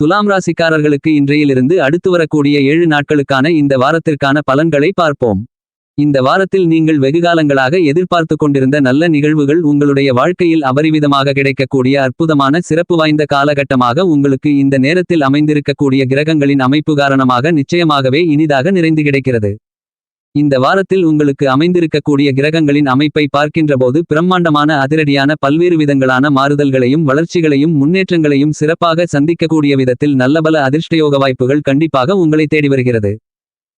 துலாம் ராசிக்காரர்களுக்கு இன்றையிலிருந்து அடுத்து வரக்கூடிய ஏழு நாட்களுக்கான இந்த வாரத்திற்கான பலன்களை பார்ப்போம். இந்த வாரத்தில் நீங்கள் வெகுகாலங்களாக எதிர்பார்த்து கொண்டிருந்த நல்ல நிகழ்வுகள் உங்களுடைய வாழ்க்கையில் அபரிவிதமாக கிடைக்கக்கூடிய அற்புதமான சிறப்பு வாய்ந்த காலகட்டமாக உங்களுக்கு இந்த நேரத்தில் அமைந்திருக்கக்கூடிய கிரகங்களின் அமைப்பு காரணமாக நிச்சயமாகவே இனிதாக நிறைந்து கிடைக்கிறது. இந்த வாரத்தில் உங்களுக்கு அமைந்திருக்கக்கூடிய கிரகங்களின் அமைப்பை பார்க்கின்றபோது பிரம்மாண்டமான அதிரடியான பல்வேறு விதங்களான மாறுதல்களையும் வளர்ச்சிகளையும் முன்னேற்றங்களையும் சிறப்பாக சந்திக்கக்கூடிய விதத்தில் நல்லபல அதிர்ஷ்டயோக வாய்ப்புகள் கண்டிப்பாக உங்களை தேடி வருகிறது.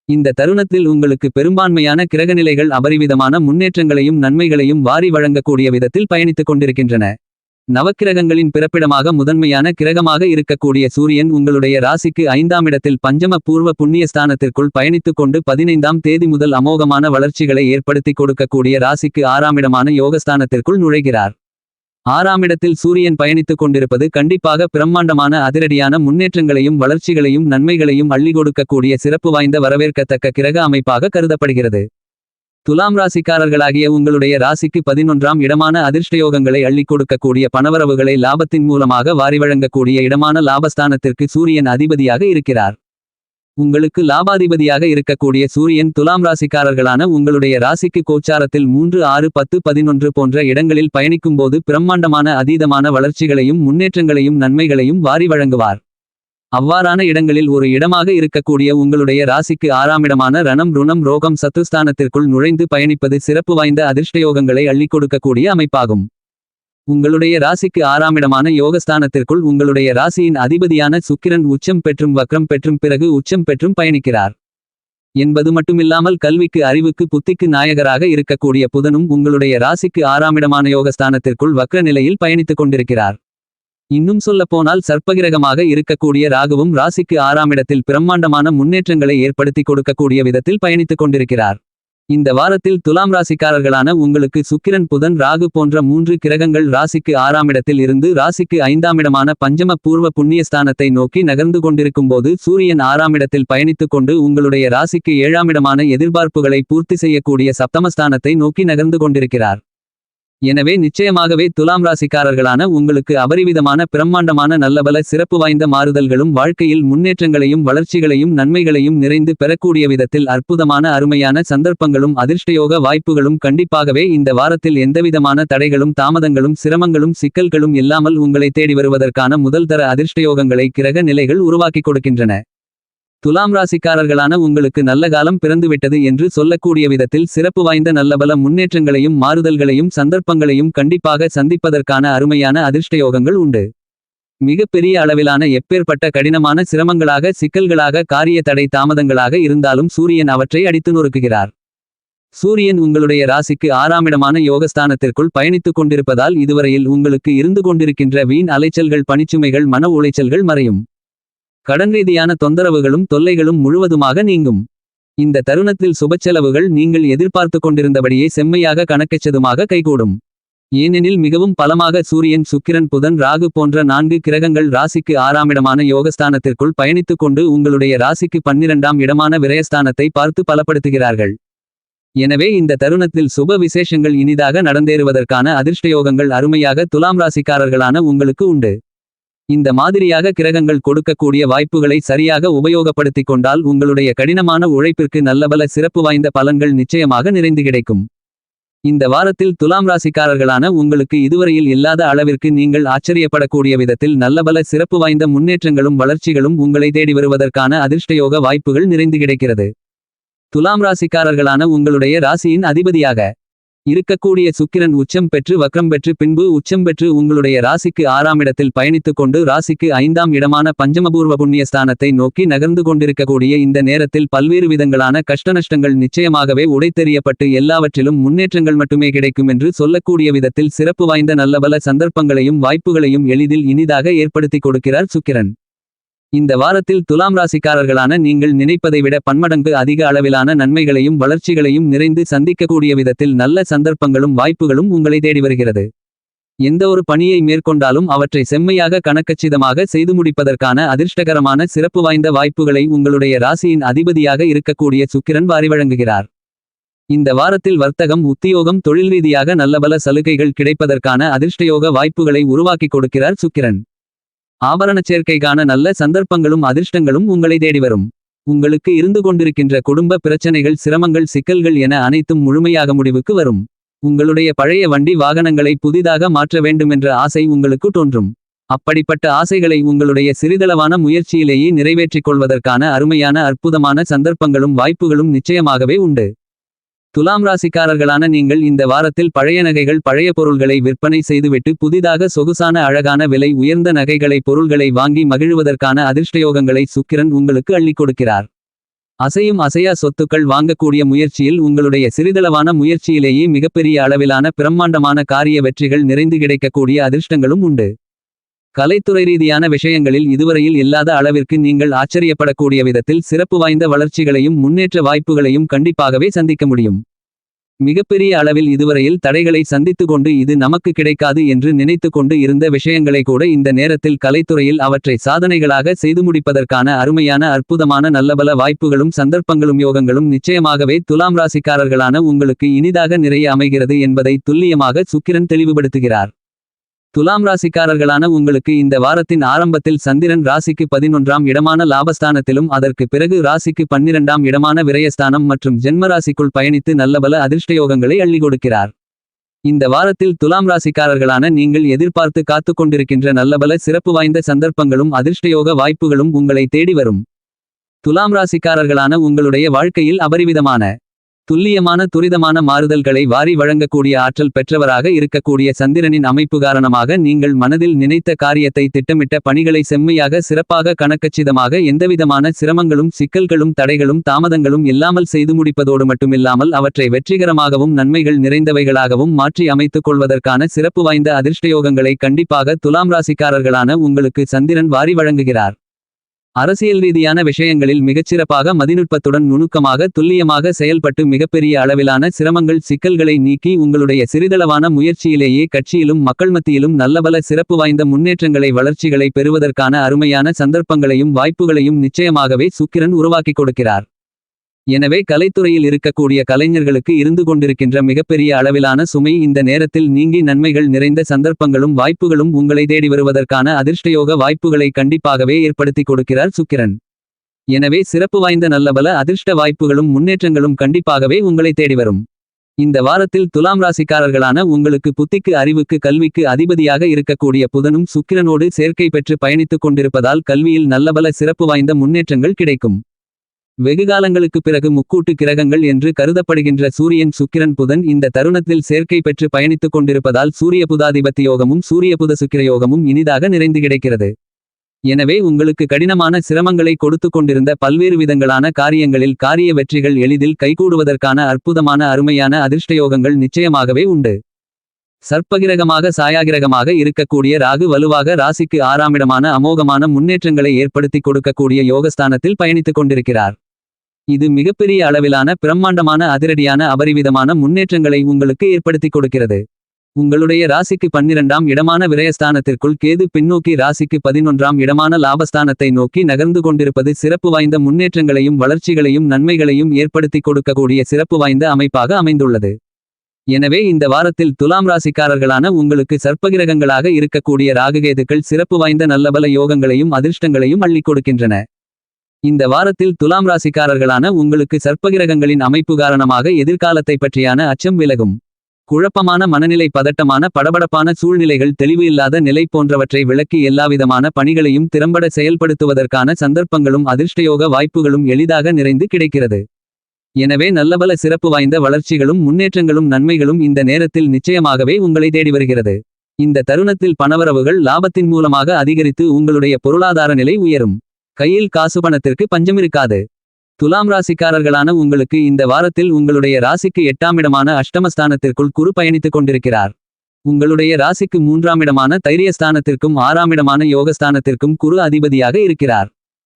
இந்த தருணத்தில் உங்களுக்கு பெரும்பான்மையான கிரகநிலைகள் அபரிவிதமான முன்னேற்றங்களையும் நன்மைகளையும் வாரி வழங்கக்கூடிய விதத்தில் பயணித்துக் கொண்டிருக்கின்றன. நவக்கிரகங்களின் பிறப்பிடமாக முதன்மையான கிரகமாக இருக்கக்கூடிய சூரியன் உங்களுடைய ராசிக்கு ஐந்தாம் இடத்தில் பஞ்சம பூர்வ புண்ணிய ஸ்தானத்திற்குள் பயணித்துக் கொண்டு பதினைந்தாம் தேதி முதல் அமோகமான வளர்ச்சிகளை ஏற்படுத்தி கொடுக்கக்கூடிய ராசிக்கு ஆறாம் இடமான யோகஸ்தானத்திற்குள் நுழைகிறார். ஆறாம் இடத்தில் சூரியன் பயணித்துக் கொண்டிருப்பது கண்டிப்பாக பிரம்மாண்டமான அதிரடியான முன்னேற்றங்களையும் வளர்ச்சிகளையும் நன்மைகளையும் அள்ளி கொடுக்கக்கூடிய சிறப்பு வாய்ந்த வரவேற்கத்தக்க கிரக அமைப்பாக கருதப்படுகிறது. துலாம் ராசிக்காரர்களாகிய உங்களுடைய ராசிக்கு பதினொன்றாம் இடமான அதிர்ஷ்டயோகங்களை அள்ளிக் கொடுக்கக்கூடிய பணவரவுகளை லாபத்தின் மூலமாக வாரி வழங்கக்கூடிய இடமான லாபஸ்தானத்திற்கு சூரியன் அதிபதியாக இருக்கிறார். உங்களுக்கு லாபாதிபதியாக இருக்கக்கூடிய சூரியன் துலாம் ராசிக்காரர்களான உங்களுடைய ராசிக்கு கோச்சாரத்தில் மூன்று ஆறு பத்து பதினொன்று போன்ற இடங்களில் பயணிக்கும்போது பிரம்மாண்டமான அதீதமான வளர்ச்சிகளையும் முன்னேற்றங்களையும் நன்மைகளையும் வாரி வழங்குவார். அவ்வாறான இடங்களில் ஒரு இடமாக இருக்கக்கூடிய உங்களுடைய ராசிக்கு ஆறாமிடமான ரணம் ருணம் ரோகம் சத்துஸ்தானத்திற்குள் நுழைந்து பயணிப்பது சிறப்பு வாய்ந்த அதிர்ஷ்டயோகங்களை அள்ளிக் கொடுக்கக்கூடிய அமைப்பாகும். உங்களுடைய ராசிக்கு ஆறாமிடமான யோகஸ்தானத்திற்குள் உங்களுடைய ராசியின் அதிபதியான சுக்கிரன் உச்சம் பெற்றும் வக்ரம் பெற்றும் பிறகு உச்சம் பெற்றும் பயணிக்கிறார். என்பது மட்டுமில்லாமல் கல்விக்கு அறிவுக்கு புத்திக்கு நாயகராக இருக்கக்கூடிய புதனும் உங்களுடைய ராசிக்கு ஆறாமிடமான யோகஸ்தானத்திற்குள் வக்ர நிலையில் பயணித்துக் கொண்டிருக்கிறார். இன்னும் சொல்லப்போனால் சர்ப்பகிரகமாக இருக்கக்கூடிய ராகுவும் ராசிக்கு ஆறாம் இடத்தில் பிரம்மாண்டமான முன்னேற்றங்களை ஏற்படுத்தி கொடுக்கக்கூடிய விதத்தில் பயணித்துக் கொண்டிருக்கிறார். இந்த வாரத்தில் துலாம் ராசிக்காரர்களான உங்களுக்கு சுக்கிரன் புதன் ராகு போன்ற மூன்று கிரகங்கள் ராசிக்கு ஆறாம் இடத்தில் இருந்து ராசிக்கு ஐந்தாம் இடமான பஞ்சம பூர்வ புண்ணியஸ்தானத்தை நோக்கி நகர்ந்து கொண்டிருக்கும்போது சூரியன் ஆறாம் இடத்தில் பயணித்துக் கொண்டு உங்களுடைய ராசிக்கு ஏழாம் இடமான எதிர்பார்ப்புகளை பூர்த்தி செய்யக்கூடிய சப்தமஸ்தானத்தை நோக்கி நகர்ந்து கொண்டிருக்கிறார். எனவே நிச்சயமாகவே துலாம் ராசிக்காரர்களான உங்களுக்கு அபரிவிதமான பிரம்மாண்டமான நல்லபல சிறப்பு வாய்ந்த மாறுதல்களும் வாழ்க்கையில் முன்னேற்றங்களையும் வளர்ச்சிகளையும் நன்மைகளையும் நிறைந்து பெறக்கூடிய விதத்தில் அற்புதமான அருமையான சந்தர்ப்பங்களும் அதிர்ஷ்டயோக வாய்ப்புகளும் கண்டிப்பாகவே இந்த வாரத்தில் எந்தவிதமான தடைகளும் தாமதங்களும் சிரமங்களும் சிக்கல்களும் இல்லாமல் உங்களை தேடி வருவதற்கான முதல் தர அதிர்ஷ்டயோகங்களை கிரக நிலைகள் உருவாக்கிக் கொடுக்கின்றன. துலாம் ராசிக்காரர்களான உங்களுக்கு நல்ல காலம் பிறந்துவிட்டது என்று சொல்லக்கூடிய விதத்தில் சிறப்பு வாய்ந்த நல்லபல முன்னேற்றங்களையும் மாறுதல்களையும் சந்தர்ப்பங்களையும் கண்டிப்பாக சந்திப்பதற்கான அருமையான அதிர்ஷ்டயோகங்கள் உண்டு. மிகப்பெரிய அளவிலான எப்பேற்பட்ட கடினமான சிரமங்களாக சிக்கல்களாக காரிய தடை தாமதங்களாக இருந்தாலும் சூரியன் அவற்றை அடித்து நொறுக்குகிறார். சூரியன் உங்களுடைய ராசிக்கு ஆறாமிடமான யோகஸ்தானத்திற்குள் பயணித்துக் கொண்டிருப்பதால் இதுவரையில் உங்களுக்கு இருந்து கொண்டிருக்கின்ற வீண் அலைச்சல்கள் பணிச்சுமைகள் மன உளைச்சல்கள் மறையும். கடன் ரீதியான தொந்தரவுகளும் தொல்லைகளும் முழுவதுமாக நீங்கும். இந்த தருணத்தில் சுபச்செலவுகள் நீங்கள் எதிர்பார்த்து கொண்டிருந்தபடியே செம்மையாக கணக்கச்சதுமாக கைகூடும். ஏனெனில் மிகவும் பலமாக சூரியன் சுக்கிரன் புதன் ராகு போன்ற நான்கு கிரகங்கள் ராசிக்கு ஆறாமிடமான யோகஸ்தானத்திற்குள் பயணித்துக் கொண்டு உங்களுடைய ராசிக்கு பன்னிரண்டாம் இடமான விரயஸ்தானத்தை பார்த்து பலப்படுத்துகிறார்கள். எனவே இந்த தருணத்தில் சுப விசேஷங்கள் இனிதாக நடந்தேறுவதற்கான அதிர்ஷ்டயோகங்கள் அருமையாக துலாம் ராசிக்காரர்களான உங்களுக்கு உண்டு. இந்த மாதிரியாக கிரகங்கள் கொடுக்கக்கூடிய வாய்ப்புகளை சரியாக உபயோகப்படுத்திக் கொண்டால் உங்களுடைய கடினமான உழைப்பிற்கு நல்லபல சிறப்பு வாய்ந்த பலன்கள் நிச்சயமாக நிறைந்து கிடைக்கும். இந்த வாரத்தில் துலாம் ராசிக்காரர்களான உங்களுக்கு இதுவரையில் இல்லாத அளவிற்கு நீங்கள் ஆச்சரியப்படக்கூடிய விதத்தில் நல்லபல சிறப்பு வாய்ந்த முன்னேற்றங்களும் வளர்ச்சிகளும் உங்களை தேடி வருவதற்கான அதிர்ஷ்டயோக வாய்ப்புகள் நிறைந்து கிடைக்கிறது. துலாம் ராசிக்காரர்களான உங்களுடைய ராசியின் அதிபதியாக இருக்கக்கூடிய சுக்கிரன் உச்சம் பெற்று வக்ரம் பெற்று பின்பு உச்சம் பெற்று உங்களுடைய ராசிக்கு ஆறாம் இடத்தில் பயணித்துக் கொண்டு ராசிக்கு ஐந்தாம் இடமான பஞ்சமபூர்வ புண்ணிய ஸ்தானத்தை நோக்கி நகர்ந்து கொண்டிருக்கக்கூடிய இந்த நேரத்தில் பல்வேறு விதங்களான கஷ்டநஷ்டங்கள் நிச்சயமாகவே உடைத்தெறியப்பட்டு எல்லாவற்றிலும் முன்னேற்றங்கள் மட்டுமே கிடைக்கும் என்று சொல்லக்கூடிய விதத்தில் சிறப்பு வாய்ந்த நல்லபல சந்தர்ப்பங்களையும் வாய்ப்புகளையும் எளிதில் இனிதாக ஏற்படுத்தி கொடுக்கிறார் சுக்கிரன். இந்த வாரத்தில் துலாம் ராசிக்காரர்களான நீங்கள் நினைப்பதை விட பன்மடங்கு அதிக அளவிலான நன்மைகளையும் வளர்ச்சிகளையும் நிறைந்து சந்திக்கக்கூடிய விதத்தில் நல்ல சந்தர்ப்பங்களும் வாய்ப்புகளும் உங்களை தேடி வருகிறது. எந்த ஒரு பணியை மேற்கொண்டாலும் அவற்றை செம்மையாக கணக்கச்சிதமாக செய்து முடிப்பதற்கான அதிர்ஷ்டகரமான சிறப்பு வாய்ந்த வாய்ப்புகளை உங்களுடைய ராசியின் அதிபதியாக இருக்கக்கூடிய சுக்கிரன் வாரி வழங்குகிறார். இந்த வாரத்தில் வர்த்தகம் உத்தியோகம் தொழில் ரீதியாக நல்லபல சலுகைகள் கிடைப்பதற்கான அதிர்ஷ்டயோக வாய்ப்புகளை உருவாக்கிக் கொடுக்கிறார் சுக்கிரன். ஆபரணச் சேர்க்கைக்கான நல்ல சந்தர்ப்பங்களும் அதிர்ஷ்டங்களும் உங்களை தேடி வரும். உங்களுக்கு இருந்து கொண்டிருக்கின்ற குடும்ப பிரச்சனைகள் சிரமங்கள் சிக்கல்கள் என அனைத்தும் முழுமையாக முடிவுக்கு வரும். உங்களுடைய பழைய வண்டி வாகனங்களை புதிதாக மாற்ற வேண்டுமென்ற ஆசை உங்களுக்கு தோன்றும். அப்படிப்பட்ட ஆசைகளை உங்களுடைய சிறிதளவான முயற்சியிலேயே நிறைவேற்றிக் கொள்வதற்கான அருமையான அற்புதமான சந்தர்ப்பங்களும் வாய்ப்புகளும் நிச்சயமாகவே உண்டு. துலாம் ராசிக்காரர்களான நீங்கள் இந்த வாரத்தில் பழைய நகைகள் பழைய பொருள்களை விற்பனை செய்துவிட்டு புதிதாக சொகுசான அழகான விலை உயர்ந்த நகைகளை பொருள்களை வாங்கி மகிழ்வதற்கான அதிர்ஷ்டயோகங்களை சுக்கிரன் உங்களுக்கு அள்ளிக் கொடுக்கிறார். அசையும் அசையா சொத்துக்கள் வாங்கக்கூடிய முயற்சியில் உங்களுடைய சிறிதளவான முயற்சியிலேயே மிகப்பெரிய அளவிலான பிரம்மாண்டமான காரிய வெற்றிகள் நிறைந்து கிடைக்கக்கூடிய அதிர்ஷ்டங்களும் உண்டு. கலைத்துறை ரீதியான விஷயங்களில் இதுவரையில் இல்லாத அளவிற்கு நீங்கள் ஆச்சரியப்படக்கூடிய விதத்தில் சிறப்பு வாய்ந்த வளர்ச்சிகளையும் முன்னேற்ற வாய்ப்புகளையும் கண்டிப்பாகவே சந்திக்க முடியும். மிகப்பெரிய அளவில் இதுவரையில் தடைகளை சந்தித்து கொண்டு இது நமக்கு கிடைக்காது என்று நினைத்து கொண்டு இருந்த விஷயங்களை கூட இந்த நேரத்தில் கலைத்துறையில் அவற்றை சாதனைகளாக செய்து முடிப்பதற்கான அருமையான அற்புதமான நல்லபல வாய்ப்புகளும் சந்தர்ப்பங்களும் யோகங்களும் நிச்சயமாகவே துலாம் ராசிக்காரர்களான உங்களுக்கு இனிதாக நிறைய அமைகிறது என்பதை துல்லியமாக சுக்கிரன் தெளிவுபடுத்துகிறார். துலாம் ராசிக்காரர்களான உங்களுக்கு இந்த வாரத்தின் ஆரம்பத்தில் சந்திரன் ராசிக்கு பதினொன்றாம் இடமான லாபஸ்தானத்திலும் அதற்கு பிறகு ராசிக்கு பன்னிரெண்டாம் இடமான விரயஸ்தானம் மற்றும் ஜென்ம ராசிக்குள் பயணித்து நல்லபல அதிர்ஷ்டயோகங்களை அள்ளி கொடுக்கிறார். இந்த வாரத்தில் துலாம் ராசிக்காரர்களான நீங்கள் எதிர்பார்த்து காத்து கொண்டிருக்கின்ற நல்லபல சிறப்பு வாய்ந்த சந்தர்ப்பங்களும் அதிர்ஷ்டயோக வாய்ப்புகளும் உங்களை தேடி வரும். துலாம் ராசிக்காரர்களான உங்களுடைய வாழ்க்கையில் அபரிவிதமான துல்லியமான துரிதமான மாறுதல்களை வாரி வழங்கக்கூடிய ஆற்றல் பெற்றவராக இருக்கக்கூடிய சந்திரனின் அமைப்பு காரணமாக நீங்கள் மனதில் நினைத்த காரியத்தை திட்டமிட்ட பணிகளை செம்மையாக சிறப்பாக கணக்கச்சிதமாக எந்தவிதமான சிரமங்களும் சிக்கல்களும் தடைகளும் தாமதங்களும் இல்லாமல் செய்து முடிப்பதோடு மட்டுமில்லாமல் அவற்றை வெற்றிகரமாகவும் நன்மைகள் நிறைந்தவைகளாகவும் மாற்றி அமைத்துக் கொள்வதற்கான சிறப்பு வாய்ந்த அதிர்ஷ்டயோகங்களை கண்டிப்பாக துலாம் ராசிக்காரர்களான உங்களுக்கு சந்திரன் வாரி வழங்குகிறார். அரசியல் ரீதியான விஷயங்களில் மிகச்சிறப்பாக மதிநுட்பத்துடன் நுணுக்கமாக துல்லியமாக செயல்பட்டு மிகப்பெரிய அளவிலான சிரமங்கள் சிக்கல்களை நீக்கி உங்களுடைய சிறிதளவான முயற்சியிலேயே கட்சியிலும் மக்கள் மத்தியிலும் நல்லபல சிறப்பு வாய்ந்த முன்னேற்றங்களை வளர்ச்சிகளை பெறுவதற்கான அருமையான சந்தர்ப்பங்களையும் வாய்ப்புகளையும் நிச்சயமாகவே சுக்கிரன் உருவாக்கிக் கொடுக்கிறார். எனவே கலைத்துறையில் இருக்கக்கூடிய கலைஞர்களுக்கு இருந்து கொண்டிருக்கின்ற மிகப்பெரிய அளவிலான சுமை இந்த நேரத்தில் நீங்கி நன்மைகள் நிறைந்த சந்தர்ப்பங்களும் வாய்ப்புகளும் உங்களை தேடி வருவதற்கான அதிர்ஷ்டயோக வாய்ப்புகளை கண்டிப்பாகவே ஏற்படுத்தி கொடுக்கிறார் சுக்கிரன். எனவே சிறப்பு வாய்ந்த நல்லபல அதிர்ஷ்ட வாய்ப்புகளும் முன்னேற்றங்களும் கண்டிப்பாகவே உங்களை தேடி வரும். இந்த வாரத்தில் துலாம் ராசிக்காரர்களான உங்களுக்கு புத்திக்கு அறிவுக்கு கல்விக்கு அதிபதியாக இருக்கக்கூடிய புதனும் சுக்கிரனோடு சேர்க்கை பெற்று பயணித்துக் கொண்டிருப்பதால் கல்வியில் நல்லபல சிறப்பு வாய்ந்த முன்னேற்றங்கள் கிடைக்கும். வெகுகாலங்களுக்கு பிறகு முக்கூட்டு கிரகங்கள் என்று கருதப்படுகின்ற சூரியன் சுக்கிரன் புதன் இந்த தருணத்தில் சேர்க்கை பெற்று பயணித்துக் கொண்டிருப்பதால் சூரிய புதாதிபத்தி யோகமும் சூரிய புத சுக்கிர யோகமும் இனிதாக நிறைந்து கிடைக்கிறது. எனவே உங்களுக்கு கடினமான சிரமங்களை கொடுத்து கொண்டிருந்த பல்வேறு விதங்களான காரியங்களில் காரிய வெற்றிகள் எளிதில் கைகூடுவதற்கான அற்புதமான அருமையான அதிர்ஷ்டயோகங்கள் நிச்சயமாகவே உண்டு. சர்ப்பகிரகமாக சாயாகிரகமாக இருக்கக்கூடிய ராகு வலுவாக ராசிக்கு ஆறாமிடமான அமோகமான முன்னேற்றங்களை ஏற்படுத்தி கொடுக்கக்கூடிய யோகஸ்தானத்தில் பயணித்துக் கொண்டிருக்கிறார். இது மிகப்பெரிய அளவிலான பிரம்மாண்டமான அதிரடியான அபரிவிதமான முன்னேற்றங்களை உங்களுக்கு ஏற்படுத்தி கொடுக்கிறது. உங்களுடைய ராசிக்கு பன்னிரண்டாம் இடமான விரயஸ்தானத்திற்குள் கேது பின்னோக்கி ராசிக்கு பதினொன்றாம் இடமான லாபஸ்தானத்தை நோக்கி நகர்ந்து கொண்டிருப்பது சிறப்பு வாய்ந்த முன்னேற்றங்களையும் வளர்ச்சிகளையும் நன்மைகளையும் ஏற்படுத்தி கொடுக்கக்கூடிய சிறப்பு வாய்ந்த அமைப்பாக அமைந்துள்ளது. எனவே இந்த வாரத்தில் துலாம் ராசிக்காரர்களான உங்களுக்கு சர்ப்பகிரகங்களாக இருக்கக்கூடிய ராககேதுக்கள் சிறப்பு வாய்ந்த நல்லபல யோகங்களையும் அதிர்ஷ்டங்களையும் அள்ளிக் கொடுக்கின்றன. இந்த வாரத்தில் துலாம் ராசிக்காரர்களான உங்களுக்கு சர்ப்பகிரகங்களின் அமைப்பு காரணமாக எதிர்காலத்தை பற்றியான அச்சம் விலகும். குழப்பமான மனநிலை பதட்டமான படபடப்பான சூழ்நிலைகள் தெளிவு இல்லாத நிலை போன்றவற்றை விளக்கி எல்லாவிதமான பணிகளையும் திறம்பட செயல்படுத்துவதற்கான சந்தர்ப்பங்களும் அதிர்ஷ்டயோக வாய்ப்புகளும் எளிதாக நிறைந்து கிடைக்கிறது. எனவே நல்லபல சிறப்பு வாய்ந்த வளர்ச்சிகளும் முன்னேற்றங்களும் நன்மைகளும் இந்த நேரத்தில் நிச்சயமாகவே உங்களை தேடி வருகிறது. இந்த தருணத்தில் பணவரவுகள் லாபத்தின் மூலமாக அதிகரித்து உங்களுடைய பொருளாதார நிலை உயரும். கையில் காசு பணத்திற்கு பஞ்சமிருக்காது துலாம் ராசிக்காரர்களான உங்களுக்கு இந்த வாரத்தில் உங்களுடைய ராசிக்கு எட்டாமிடமான அஷ்டமஸ்தானத்திற்குள் குரு பயணித்துக் கொண்டிருக்கிறார். உங்களுடைய ராசிக்கு மூன்றாம் இடமான தைரியஸ்தானத்திற்கும் ஆறாமிடமான யோகஸ்தானத்திற்கும் குரு அதிபதியாக இருக்கிறார்.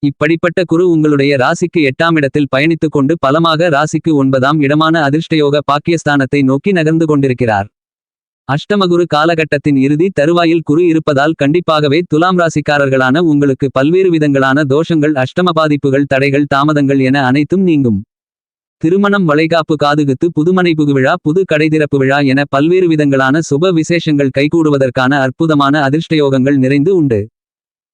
இப்படிப்பட்ட குரு உங்களுடைய ராசிக்கு எட்டாம் இடத்தில் பயணித்துக் கொண்டு பலமாக ராசிக்கு ஒன்பதாம் இடமான அதிர்ஷ்டயோக பாக்கியஸ்தானத்தை நோக்கி நகர்ந்து கொண்டிருக்கிறார். அஷ்டமகுரு காலகட்டத்தின் இறுதி தருவாயில் குரு இருப்பதால் கண்டிப்பாகவே துலாம் ராசிக்காரர்களான உங்களுக்கு பல்வேறு விதங்களான தோஷங்கள் அஷ்டம பாதிப்புகள் தடைகள் தாமதங்கள் என அனைத்தும் நீங்கும். திருமணம் வளைகாப்பு காதுகுத்து புதுமனை புகுவிழா புது கடைதிறப்பு விழா என பல்வேறு விதங்களான சுப விசேஷங்கள் கைகூடுவதற்கான அற்புதமான அதிர்ஷ்டயோகங்கள் நிறைந்து உண்டு.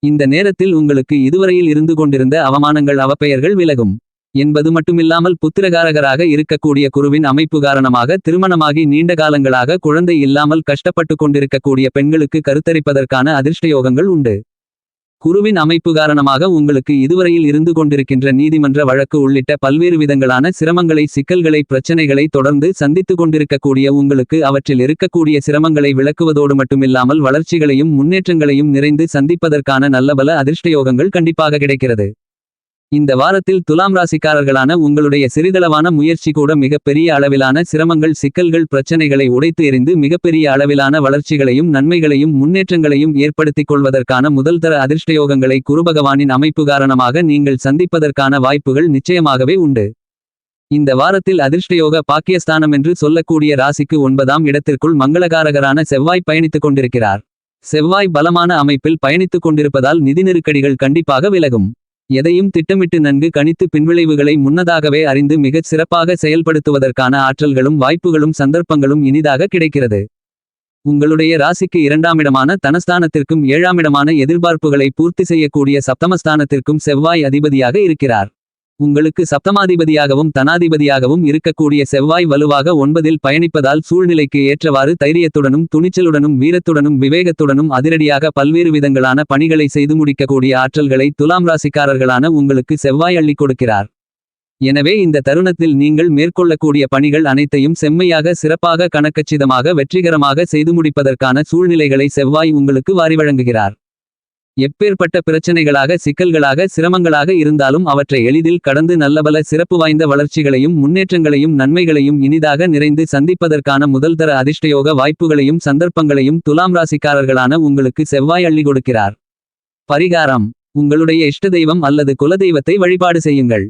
இந்த நேரத்தில் உங்களுக்கு இதுவரையில் இருந்து கொண்டிருந்த அவமானங்கள் அவப்பெயர்கள் விலகும். என்பது மட்டுமில்லாமல் புத்திரகாரகராக இருக்கக்கூடிய குருவின் அமைப்பு காரணமாக திருமணமாகி நீண்ட காலங்களாக குழந்தை இல்லாமல் கஷ்டப்பட்டு கொண்டிருக்கக்கூடிய பெண்களுக்கு கருத்தரிப்பதற்கான அதிர்ஷ்டயோகங்கள் உண்டு. குருவின் அமைப்பு காரணமாக உங்களுக்கு இதுவரையில் இருந்து கொண்டிருக்கின்ற நீதிமன்ற வழக்கு உள்ளிட்ட பல்வேறு விதங்களான சிரமங்களை சிக்கல்களை பிரச்சனைகளை தொடர்ந்து சந்தித்துக் கொண்டிருக்கக்கூடிய உங்களுக்கு அவற்றில் இருக்கக்கூடிய சிரமங்களை விளக்குவதோடு மட்டுமில்லாமல் வளர்ச்சிகளையும் முன்னேற்றங்களையும் நிறைந்து சந்திப்பதற்கான நல்லபல அதிர்ஷ்டயோகங்கள் கண்டிப்பாக கிடைக்கிறது. இந்த வாரத்தில் துலாம் ராசிக்காரர்களான உங்களுடைய சிறிதளவான முயற்சி கூட மிகப்பெரிய அளவிலான சிரமங்கள் சிக்கல்கள் பிரச்சனைகளை உடைத்து எறிந்து மிகப்பெரிய அளவிலான வளர்ச்சிகளையும் நன்மைகளையும் முன்னேற்றங்களையும் ஏற்படுத்திக் கொள்வதற்கான முதல்தர அதிர்ஷ்டயோகங்களை குருபகவானின் அமைப்பு காரணமாக நீங்கள் சந்திப்பதற்கான வாய்ப்புகள் நிச்சயமாகவே உண்டு. இந்த வாரத்தில் அதிர்ஷ்டயோக பாக்கியஸ்தானம் என்று சொல்லக்கூடிய ராசிக்கு ஒன்பதாம் இடத்திற்குள் மங்களகாரகரான செவ்வாய் பயணித்துக் கொண்டிருக்கிறார். செவ்வாய் பலமான அமைப்பில் பயணித்துக் கொண்டிருப்பதால் நிதி நெருக்கடிகள் கண்டிப்பாக விலகும். எதையும் திட்டமிட்டு நன்கு கணித்து பின்விளைவுகளை முன்னதாகவே அறிந்து மிகச் சிறப்பாக செயல்படுத்துவதற்கான ஆற்றல்களும் வாய்ப்புகளும் சந்தர்ப்பங்களும் இனிதாக கிடைக்கிறது. உங்களுடைய ராசிக்கு இரண்டாமிடமான தனஸ்தானத்திற்கும் ஏழாமிடமான எதிர்பார்ப்புகளை பூர்த்தி செய்யக்கூடிய சப்தமஸ்தானத்திற்கும் செவ்வாய் அதிபதியாக இருக்கிறார். உங்களுக்கு சப்தமாதிபதியாகவும் தனாதிபதியாகவும் இருக்கக்கூடிய செவ்வாய் வலுவாக ஒன்பதில் பயணிப்பதால் சூழ்நிலைக்கு ஏற்றவாறு தைரியத்துடனும் துணிச்சலுடனும் வீரத்துடனும் விவேகத்துடனும் அதிரடியாக பல்வேறு விதங்களான பணிகளை செய்து முடிக்கக்கூடிய ஆற்றல்களை துலாம் ராசிக்காரர்களான உங்களுக்கு செவ்வாய் அள்ளிக் கொடுக்கிறார். எனவே இந்த தருணத்தில் நீங்கள் மேற்கொள்ளக்கூடிய பணிகள் அனைத்தையும் செம்மையாக சிறப்பாக கணக்கச்சிதமாக வெற்றிகரமாக செய்து முடிப்பதற்கான சூழ்நிலைகளை செவ்வாய் உங்களுக்கு வாரி வழங்குகிறார் எப்பேற்பட்ட பிரச்சனைகளாக சிக்கல்களாக சிரமங்களாக இருந்தாலும் அவற்றை எளிதில் கடந்து நல்லபல சிறப்பு வாய்ந்த வளர்ச்சிகளையும் முன்னேற்றங்களையும் நன்மைகளையும் இனிதாக நிறைந்து சந்திப்பதற்கான முதல்தர அதிர்ஷ்டயோக வாய்ப்புகளையும் சந்தர்ப்பங்களையும் துலாம் ராசிக்காரர்களான உங்களுக்கு செவ்வாய் அள்ளி கொடுக்கிறார். பரிகாரம். உங்களுடைய இஷ்ட தெய்வம் அல்லது குலதெய்வத்தை வழிபாடு செய்யுங்கள்.